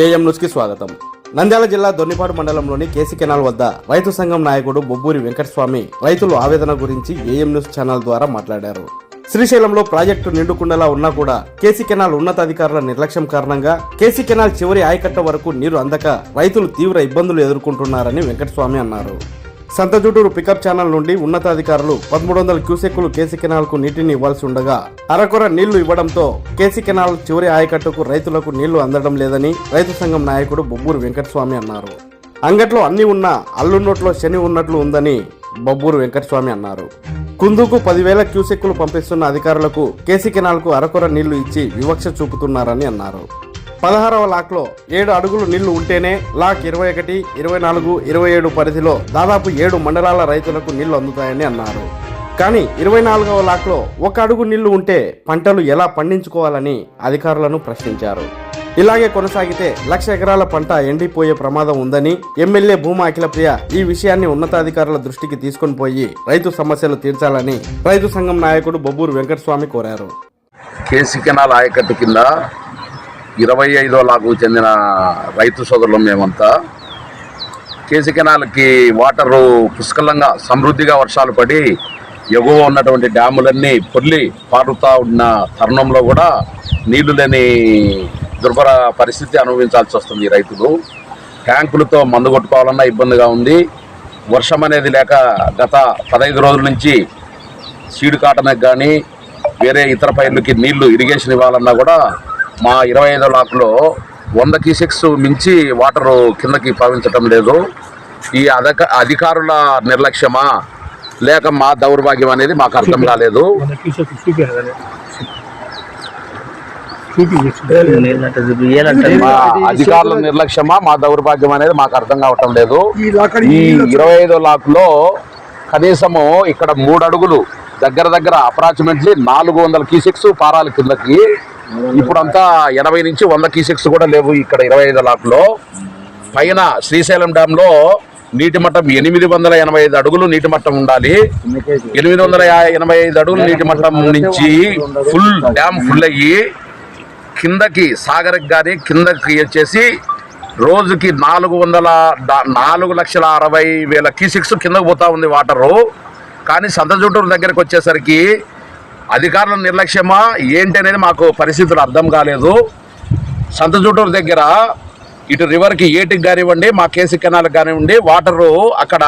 KM న్యూస్కి స్వాగతం. నంద్యాల జిల్లా దొన్నిపాడు మండలంలోని కేసీ కెనాల్ వద్ద రైతు సంఘం నాయకుడు బొబ్బూరి వెంకటస్వామి రైతుల ఆవేదన గురించి ఏఎం న్యూస్ ఛానల్ ద్వారా మాట్లాడారు. శ్రీశైలంలో ప్రాజెక్టు నిండుకుండలా ఉన్నా కూడా కేసీ కెనాల్ ఉన్నతాధికారుల నిర్లక్ష్యం కారణంగా కేసీ కెనాల్ చివరి ఆయకట్ట వరకు నీరు అందక రైతులు తీవ్ర ఇబ్బందులు ఎదుర్కొంటున్నారని వెంకటస్వామి అన్నారు. సంతజుటూరు పికప్ ఛానల్ నుండి ఉన్నతాధికారులు పదమూడు వందల క్యూసెక్కులు కేసీ కెనాల్కు నీటిని ఇవ్వాల్సి ఉండగా అరకొర నీళ్ళు ఇవ్వడంతో కేసీ కెనాల్ చివరి ఆయకట్టుకు రైతులకు నీళ్ళు అందడం లేదని రైతు సంఘం నాయకుడు బొబ్బూరు వెంకటస్వామి అన్నారు. అంగట్లో అన్ని ఉన్నా అల్లున్నోట్లో శని ఉన్నట్లు ఉందని బొబ్బూరు వెంకటస్వామి అన్నారు. కుందుకు పదివేల క్యూసెక్కులు పంపిస్తున్న అధికారులకు కేసీ కెనాల్కు అరకొర నీళ్ళు ఇచ్చి వివక్ష చూపుతున్నారని అన్నారు. పదహారవ లాక్లో ఏడు అడుగులు నీళ్ళు ఉంటేనే లాక్ ఇరవై ఒకటి ఇరవై నాలుగు ఇరవై ఏడు పరిధిలో దాదాపు ఏడు మండలాల రైతులకు నీళ్ళు అందుతాయని అన్నారు. కానీ ఇరవై నాలుగవ లాక్లో ఒక అడుగు నీళ్ళు ఉంటే పంటలు ఎలా పండించుకోవాలని అధికారులను ప్రశ్నించారు. ఇలాగే కొనసాగితే లక్ష ఎకరాల పంట ఎండిపోయే ప్రమాదం ఉందని ఎమ్మెల్యే భూమా అఖిలప్రియ ఈ విషయాన్ని ఉన్నతాధికారుల దృష్టికి తీసుకుని పోయి రైతు సమస్యలు తీర్చాలని రైతు సంఘం నాయకుడు బొబ్బూరు వెంకటస్వామి కోరారు. కేసీ కెనాల్ ఆయకట్టు కింద ఇరవై ఐదో లాకు చెందిన రైతు సోదరులు మేమంతా కేసీ కెనాల్కి వాటరు పుష్కలంగా సమృద్ధిగా వర్షాలు పడి ఎగువ ఉన్నటువంటి డ్యాములన్నీ పొర్లి పారుతూ ఉన్న తరుణంలో కూడా నీళ్ళు లేని దుర్భర పరిస్థితి అనుభవించాల్సి వస్తుంది రైతులు. ట్యాంకులతో మందు కొట్టుకోవాలన్నా ఇబ్బందిగా ఉంది. వర్షం అనేది లేక గత పదహైదు రోజుల నుంచి సీడు కాటనకు కానీ వేరే ఇతర పైర్లకి నీళ్ళు ఇరిగేషన్ ఇవ్వాలన్నా కూడా మా ఇరవై ఐదో లాక్లో వంద క్యూసెక్స్ మించి వాటర్ కిందకి ప్రవహించటం లేదు. ఈ అధిక అధికారుల నిర్లక్ష్యమా? లేక మా దౌర్భాగ్యం అనేది మాకు అర్థం కాలేదు. మా అధికారుల నిర్లక్ష్యమా? మా దౌర్భాగ్యం అనేది మాకు అర్థం కావటం లేదు. ఈ ఇరవై ఐదో లాక్లో కనీసము ఇక్కడ మూడు అడుగులు దగ్గర దగ్గర అప్రాక్సిమేట్లీ నాలుగు వందల కీసెక్స్ పారాల కిందకి ఇప్పుడంతా ఎనభై నుంచి వంద కీసెక్స్ కూడా లేవు ఇక్కడ ఇరవై ఐదు లాక్లో. పైన శ్రీశైలం డ్యామ్లో నీటి మట్టం ఎనిమిది వందల ఎనభై ఐదు అడుగులు నీటి మట్టం ఉండాలి. ఎనిమిది వందల ఎనభై ఐదు అడుగులు నీటి మట్టం నుంచి ఫుల్ డ్యామ్ ఫుల్ అయ్యి కిందకి సాగర్కి కానీ కిందకి వచ్చేసి రోజుకి నాలుగు వందల నాలుగు లక్షల అరవై వేల క్యూసిక్స్ కిందకు పోతా ఉంది వాటరు. కానీ సంతజుటూరు దగ్గరకు వచ్చేసరికి అధికారుల నిర్లక్ష్యమా ఏంటి అనేది మాకు పరిస్థితులు అర్థం కాలేదు. సంతజూటూరు దగ్గర ఇటు రివర్కి ఏటికి కానివ్వండి మా కేసీ కెనాల్కి కానివ్వండి వాటరు అక్కడ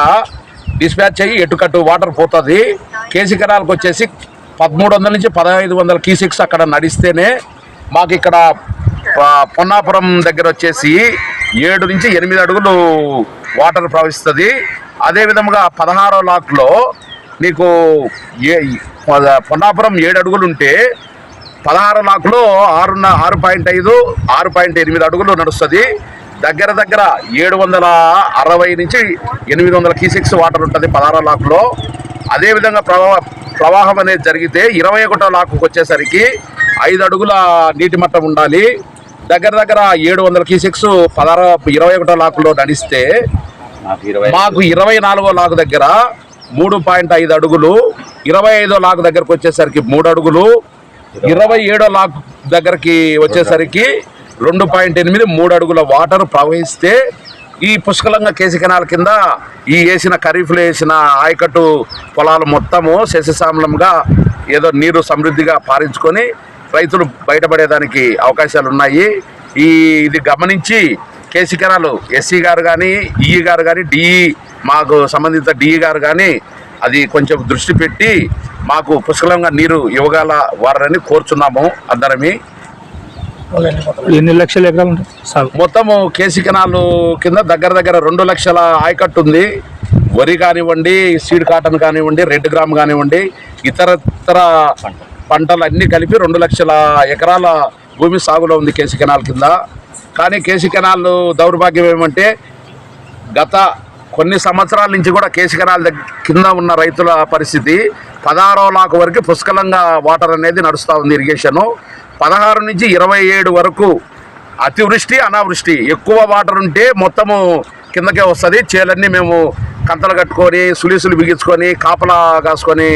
డిస్పాచ్ అయ్యి ఎటుకట్టు వాటర్ పోతుంది. కేసీ కెనాల్కి వచ్చేసి పదమూడు వందల నుంచి పదహైదు వందల కీసిక్స్ అక్కడ నడిస్తేనే మాకు ఇక్కడ పొన్నాపురం దగ్గర వచ్చేసి ఏడు నుంచి ఎనిమిది అడుగులు వాటర్ ప్రవహిస్తుంది. అదేవిధంగా పదహారో లాక్లో నీకు ఏ పొన్నాపురం ఏడు అడుగులు ఉంటే పదహారు లాక్లో ఆరున్న ఆరు పాయింట్ ఐదు ఆరు పాయింట్ ఎనిమిది అడుగులు నడుస్తుంది. దగ్గర దగ్గర ఏడు వందల అరవై నుంచి ఎనిమిది వందల క్యూసెక్స్ వాటర్ ఉంటుంది పదహారు లాక్లో. అదేవిధంగా ప్రవాహ ప్రవాహం అనేది జరిగితే ఇరవై ఒకటో లాక్కు వచ్చేసరికి ఐదు అడుగుల నీటి మట్టం ఉండాలి. దగ్గర దగ్గర ఏడు వందల క్యూసెక్స్ పదహారు ఇరవై ఒకటో లాక్లో నడిస్తే మాకు ఇరవై నాలుగో లాక్ దగ్గర మూడు పాయింట్ ఐదు అడుగులు ఇరవై ఐదో లాక్ దగ్గరకు వచ్చేసరికి మూడు అడుగులు ఇరవై ఏడో లాక్ దగ్గరికి వచ్చేసరికి రెండు పాయింట్ ఎనిమిది మూడు అడుగుల వాటర్ ప్రవహిస్తే ఈ పుష్కలంగా కేసీ కెనాల్ కింద ఈ వేసిన ఖరీఫ్లో వేసిన ఆయకట్టు పొలాలు మొత్తము శశిశామలంగా ఏదో నీరు సమృద్ధిగా పారించుకొని రైతులు బయటపడేదానికి అవకాశాలు ఉన్నాయి ఈ ఇది గమనించి కేసీ కెనాల్ ఎస్సీ గారు కానీ ఈఈ గారు కానీ డిఈ మాకు సంబంధిత డిఈ గారు కానీ అది కొంచెం దృష్టి పెట్టి మాకు పుష్కలంగా నీరు ఇవ్వగల వారని కోరుచున్నాము అందరమి. ఎన్ని లక్షల ఎకరాలు మొత్తము కేసీ కెనాల్ కింద దగ్గర దగ్గర రెండు లక్షల ఆయకట్టు ఉంది. వరి కానివ్వండి సీడ్ కాటన్ కానివ్వండి రెడ్ గ్రామ్ కానివ్వండి ఇతర ఇతర పంటలు అన్నీ కలిపి రెండు లక్షల ఎకరాల భూమి సాగులో ఉంది కేసీ కెనాల్ కింద. కానీ కేసీ కెనాల్ దౌర్భాగ్యం ఏమంటే గత కొన్ని సంవత్సరాల నుంచి కూడా కేశకరాల కింద ఉన్న రైతుల పరిస్థితి పదహారో లాక్ వరకు పుష్కలంగా వాటర్ అనేది నడుస్తూ ఉంది ఇరిగేషను. పదహారు నుంచి ఇరవై ఏడు వరకు అతివృష్టి అనావృష్టి. ఎక్కువ వాటర్ ఉంటే మొత్తము కిందకే వస్తుంది. చేలన్నీ మేము కంతలు కట్టుకొని సులీసులు బిగించుకొని కాపలా కాసుకొని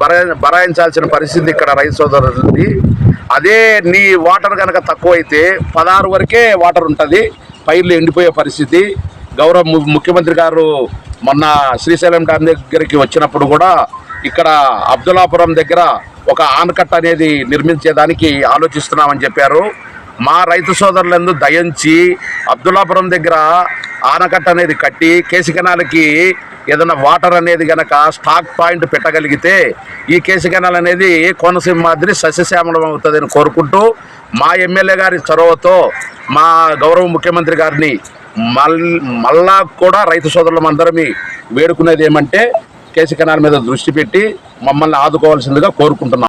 బరా బరాయించాల్సిన పరిస్థితి ఇక్కడ రైతు సోదరుంది అదే నీ వాటర్ కనుక తక్కువైతే పదహారు వరకే వాటర్ ఉంటుంది. పైర్లు ఎండిపోయే పరిస్థితి. గౌరవ ము- ముఖ్యమంత్రి గారు మొన్న శ్రీశైలం డ్యామ్ దగ్గరికి వచ్చినప్పుడు కూడా ఇక్కడ అబ్దుల్లాపురం దగ్గర ఒక ఆనకట్ట అనేది నిర్మించేదానికి ఆలోచిస్తున్నామని చెప్పారు. మా రైతు సోదరులందు దయించి అబ్దుల్లాపురం దగ్గర ఆనకట్ట అనేది కట్టి కేసికెనాల్కి ఏదైనా వాటర్ అనేది గనక స్టాక్ పాయింట్ పెట్టగలిగితే ఈ కేసుకెనాల్ అనేది కోనసీమ మాదిరి సస్యశ్యామలం అవుతుందని కోరుకుంటూ మా ఎమ్మెల్యే గారి చొరవతో మా గౌరవ ముఖ్యమంత్రి గారిని మళ్ళా కూడా రైతు సోదరులం అందరమీ వేడుకునేది ఏమంటే కేసు కెనాల్ మీద దృష్టి పెట్టి మమ్మల్ని ఆదుకోవాల్సిందిగా కోరుకుంటున్నాం.